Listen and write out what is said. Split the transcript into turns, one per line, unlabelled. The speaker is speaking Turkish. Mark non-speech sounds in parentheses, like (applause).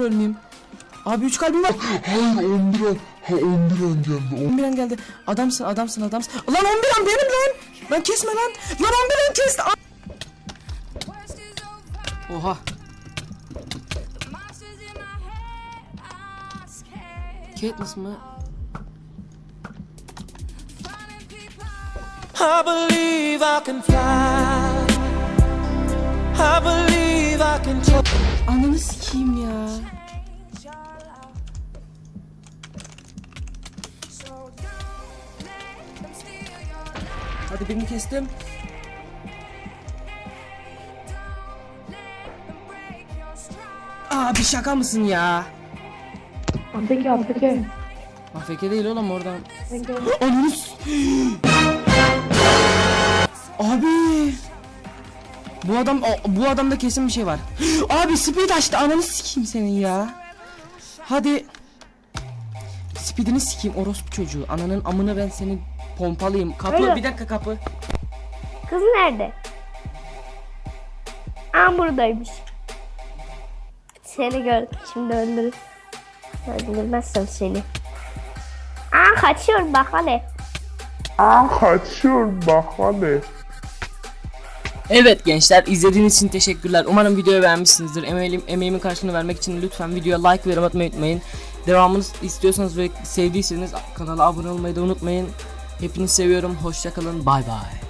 ölmeyeyim. Abi 3 kalbim var.
Hayır 11 an. Ha 11 an geldi.
11 an geldi. Adamsın adamsın adamsın. Lan 11 an benim lan. Lan kesme lan. Lan 11 an kesti. A- Oha. Katniss mı?
I believe I can fly. I believe I can.
Ananı sikeyim ya. Hadi birini kestim. Abi şaka mısın ya?
Abi peki.
AFK değil oğlum oradan.
Peki.
Ananı s- Abi. Bu adam bu adamda kesin bir şey var. (gasps) Abi speed açtı ananı sikeyim senin ya. Hadi. Speedini sikeyim orospu çocuğu. Ananın amına ben seni pompalayayım. Kapı
Öyle.
bir dakika kapı.
Kız nerede? Aa buradaymış. Seni gördüm şimdi öldürür. Öldürmezsem seni. Aa kaçıyor bak hele.
Kaçıyor bak hadi.
Evet gençler izlediğiniz için teşekkürler. Umarım videoyu beğenmişsinizdir. Emeğim, emeğimin karşılığını vermek için lütfen videoya like ve yorum atmayı unutmayın. Devamını istiyorsanız ve sevdiyseniz kanala abone olmayı da unutmayın. Hepinizi seviyorum. Hoşçakalın. Bay bay.